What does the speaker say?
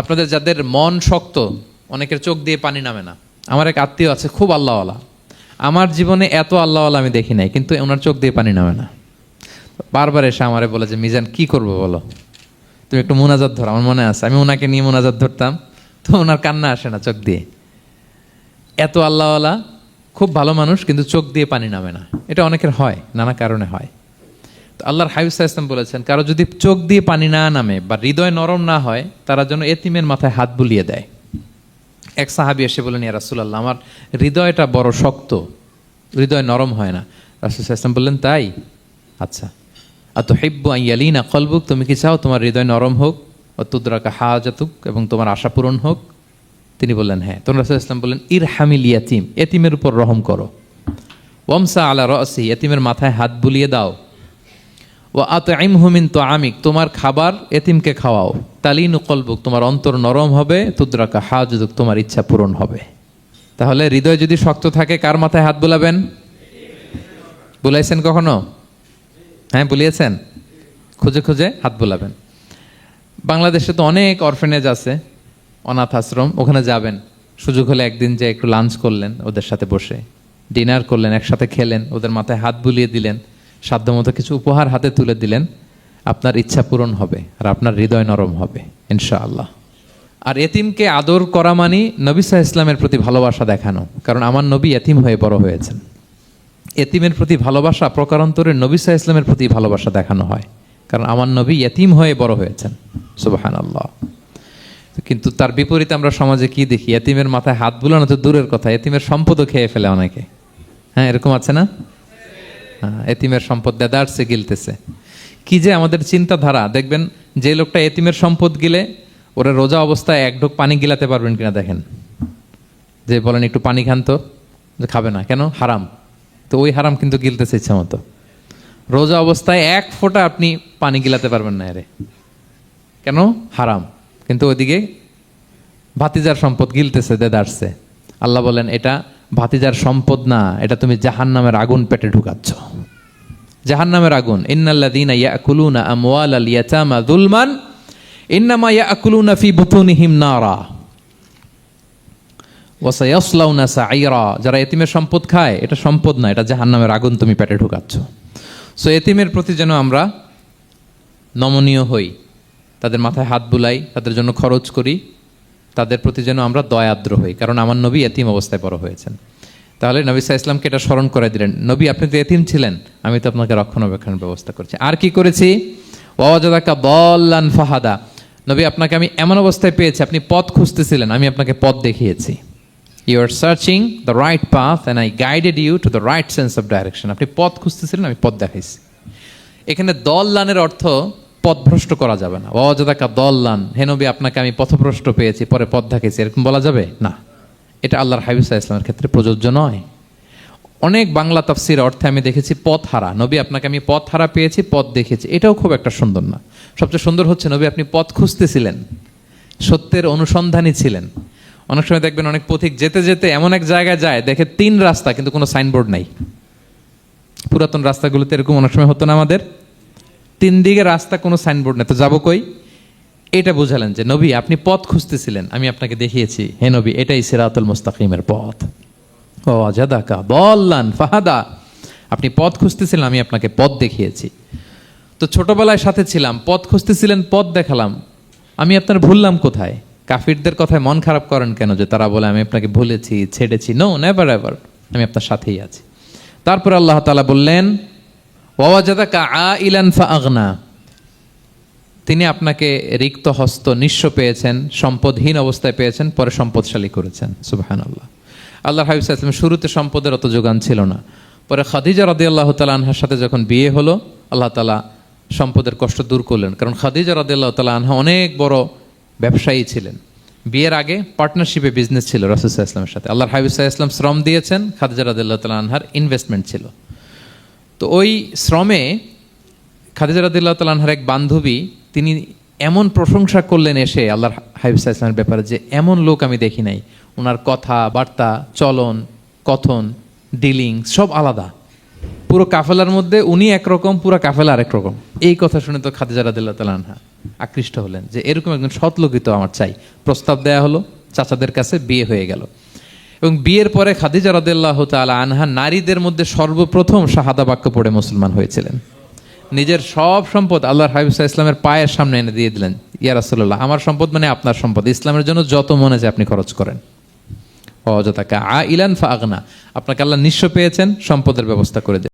আপনাদের যাদের মন শক্ত, অনেকের চোখ দিয়ে পানি নামে না। আমার এক আত্মীয় আছে, খুব আল্লাহওয়ালা। আমার জীবনে এত আল্লাহওয়ালা আমি দেখি নাই, কিন্তু ওনার চোখ দিয়ে পানি নামে না। বারবার এসে আমারে বলে যে, মিজান, কি করব বলো? তুমি একটু মোনাজাত ধরো, আমার মনে আছে। আমি ওনাকে নিয়ে মোনাজাত ধরতাম, তো ওনার কান্না আসে না চোখ দিয়ে। এত আল্লাহওয়ালা, খুব ভালো মানুষ, কিন্তু চোখ দিয়ে পানি নামে না। এটা অনেকের হয়, নানা কারণে হয়। আল্লাহর হাবিব ইসলাম বলেছেন, কারও যদি চোখ দিয়ে পানি না নামে বা হৃদয় নরম না হয়, তারা যেন এতিমের মাথায় হাত বুলিয়ে দেয়। এক সাহাবি এসে বলেন ইয়া রাসুলাল্লাহ, আমার হৃদয়টা বড় শক্ত, হৃদয় নরম হয় না। রাসুল ইসলাম বললেন, তাই? আচ্ছা। আর তো হেব্বু আইয়ালিনা কলবুক, তুমি কি চাও তোমার হৃদয় নরম হোক? ও তুদ্রাকা হাজাতুক, এবং তোমার আশা পূরণ হোক? তিনি বললেন হ্যাঁ। তখন রাসুল ইসলাম বললেন ইর হামিল ইয়াতিম, এতিমের উপর রহম করো। ওমসা আলা রসি এতিমের মাথায় হাত বুলিয়ে দাও। ও আত আইম হুমিন তো আমিক তোমার খাবার এতিমকে খাওয়াও। তালিনু কলবুক, তোমার অন্তর নরম হবে, তুদ্রাকা হাজুক তোমার ইচ্ছা পূরণ হবে। তাহলে হৃদয় যদি শক্ত থাকে, কার মাথায় হাত বুলাবেন? বুলাইছেন কখনো? হ্যাঁ বুলিয়েছেন। খুঁজে খুঁজে হাত বুলাবেন। বাংলাদেশে তো অনেক অরফেনেজ আছে, অনাথ আশ্রম, ওখানে যাবেন। সুযোগ হলে একদিন যে একটু লাঞ্চ করলেন ওদের সাথে বসে। ডিনার করলেন, একসাথে খেলেন, ওদের মাথায় হাত বুলিয়ে দিলেন। সাধ্যমতো কিছু উপহার হাতে তুলে দিলেন। আপনার ইচ্ছা পূরণ হবে আর আপনার হৃদয় নরম হবে, ইনশাআল্লাহ। আর এতিমকে আদর করা মানে নবী সাহা ইসলামের প্রতি ভালোবাসা দেখানো, কারণ আমার নবী এতিম হয়ে বড় হয়েছেন। এতিমের প্রতি ভালোবাসা প্রকারান্তরে নবী সাহা ইসলামের প্রতি ভালোবাসা দেখানো হয়, কারণ আমার নবী এতিম হয়ে বড় হয়েছেন সুবাহান আল্লাহ কিন্তু তার বিপরীতে আমরা সমাজে কি দেখি? এতিমের মাথায় হাত বুলানো তো দূরের কথা, এতিমের সম্পদও খেয়ে ফেলে অনেকে। হ্যাঁ এরকম আছে না? এতিমের সম্পদ দেদারসে গিলতেছে। কি যে আমাদের চিন্তাধারা, দেখবেন যে লোকটা এতিমের সম্পদ গিলে, ওরা রোজা অবস্থায় এক ঢোক পানি গিলাতে পারবেন কিনা দেখেন। যে বলেন, একটু পানি খান তো খাবে না। কেন? হারাম। তো ওই হারাম কিন্তু গিলতেছে ইচ্ছা মতো। রোজা অবস্থায় এক ফোঁটা আপনি পানি গিলাতে পারবেন না এরে। কেন? হারাম। কিন্তু ওইদিকে ভাতিজার সম্পদ গিলতেছে দেদারসে আল্লাহ বলেন, এটা ভাতিজার সম্পদ না, এটা তুমি জাহান নামের আগুন পেটে ঢুকাচ্ছ। জাহান নামের আগুন ইয়াতামা যুলমান, ইন্নামা যারা এতিমের সম্পদ খায়, এটা সম্পদ না, এটা জাহান্নামের আগুন তুমি পেটে ঢুকাচ্ছ। সো এতিমের প্রতি যেন আমরা নমনীয় হই, তাদের মাথায় হাত বুলাই, তাদের জন্য খরচ করি, তাদের প্রতি যেন আমরা দয়াদ্র হই, কারণ আমার নবী এতিম অবস্থায় বড় হয়েছেন। তাহলে নবী সাহা ইসলামকে এটা স্মরণ করে দিলেন, নবী, আপনি তো এতিম ছিলেন, আমি তো আপনাকে রক্ষণাবেক্ষণের ব্যবস্থা করছি। আর কি করেছি? ওয়াজাদাকা বল্লান ফাহাদা। নবী, আপনাকে আমি এমন অবস্থায় পেয়েছি, আপনি পথ খুঁজতেছিলেন, আমি আপনাকে পথ দেখিয়েছি। You are searching the right path and I guided you to the right sense of direction আপনি পথ খুঁজতেছিলেন, আমি পথ দেখাইছি। এখানে দল্লানের অর্থ পথভ্রষ্ট করা যাবে না। অজাদাকা দল্লান। হেনবি আপনাকে আমি পথভ্রষ্ট পেয়েছি, পরে পথ দেখাইছি। এরকম বলা যাবে? না। এটা আল্লাহর হাবিবসা ইসলামের ক্ষেত্রে প্রযোজ্য নয়। অনেক বাংলা তাফসির অর্থে আমি দেখেছি পথ হারা নবী, আপনাকে আমি পথ হারা পেয়েছি, পথ দেখেছি। এটাও খুব একটা সুন্দর না। সবচেয়ে সুন্দর হচ্ছে, নবী, আপনি পথ খুঁজতেছিলেন। সত্যের অনুসন্ধানী ছিলেন। অনেক সময় দেখবেন অনেক পথিক যেতে যেতে এমন এক জায়গায় যায়, দেখে তিন রাস্তা, কিন্তু কোনো সাইনবোর্ড নাই। পুরাতন রাস্তাগুলোতে এরকম অনেক সময় হতো না আমাদের? তিন দিকে রাস্তা, কোনো সাইনবোর্ড নেই। তো যাব কই? এটা বুঝালেন যে, নবী, আপনি পথ খুঁজতেছিলেন, আমি আপনাকে দেখিয়েছি। হে নবী, এটাই সিরাতুল মুস্তাকিমের পথ। ও আজাদাকা বল্লান ফাহাদা। আপনি পথ খুঁজতেছিলেন, আমি আপনাকে পথ দেখিয়েছি। তো ছোটবেলায় সাথে ছিলাম, পথ খুঁজতেছিলেন, পথ দেখালাম। আমি আপনার ভুললাম কোথায়? কাফিরদের কথায় মন খারাপ করেন কেন যে, তারা বলে, আমি আপনাকে ভুলেছি, ছেড়েছি। নো নেভার এভার আমি আপনার সাথেই আছি। তারপর আল্লাহ তালা বললেন ওয়াজাদা কা আ ইলান ফা আগনা তিনি আপনাকে রিক্ত হস্ত নিঃস্ব পেয়েছেন, সম্পদহীন অবস্থায় পেয়েছেন, পরে সম্পদশালী করেছেন। সুবাহান আল্লাহ আল্লাহ হাবিব ইসলাম শুরুতে সম্পদের অত যোগান ছিল না। পরে খাদিজা রদি আল্লাহ তালা আনহার সাথে যখন বিয়ে হলো, আল্লাহ তালা সম্পদের কষ্ট দূর করলেন। কারণ খাদিজা রদি আল্লাহ তালা আনহা অনেক বড় ব্যবসায়ী ছিলেন। বিয়ের আগে পার্টনারশিপে বিজনেস ছিল রসুল্লাহ ইসলামের সাথে। আল্লাহ হাবিব ইসলাম শ্রম দিয়েছেন, খাদিজা রদি আল্লাহ তালা আনহার ইনভেস্টমেন্ট ছিল। তো ওই শ্রমে খাদিজা রাদিল্লাহ তালানহার এক বান্ধবী তিনি এমন প্রশংসা করলেন এসে আল্লাহর হাবিবসা ইসলামের ব্যাপারে যে এমন লোক আমি দেখি নাই। ওনার কথা, বার্তা, চলন, কথন, ডিলিং সব আলাদা। পুরো কাফেলার মধ্যে উনি একরকম, পুরো কাফেলা আরেক রকম। এই কথা শুনে তো খাদিজা রাদিল্লাহ তালানহা আকৃষ্ট হলেন যে এরকম একজন সৎ লোকই তো আমার চাই। প্রস্তাব দেয়া হলো, চাচাদের কাছে বিয়ে হয়ে গেল। এবং বিয়ের পরে খাদিজা রাদিল্লাহ তালা আনহা নারীদের মধ্যে সর্বপ্রথম শাহাদা বাক্য পড়ে মুসলমান হয়েছিলেন। নিজের সব সম্পদ আল্লাহর হাবিব সাল্লাল্লাহু ইসলামের পায়ের সামনে এনে দিয়ে দিলেন। ইয়া রাসুল্লাহ আমার সম্পদ মানে আপনার সম্পদ। ইসলামের জন্য যত মনে যে আপনি খরচ করেন। অযথাকা আ ইলান ফা আগনা আপনাকে আল্লাহ নিঃস্ব পেয়েছেন, সম্পদের ব্যবস্থা করে দেন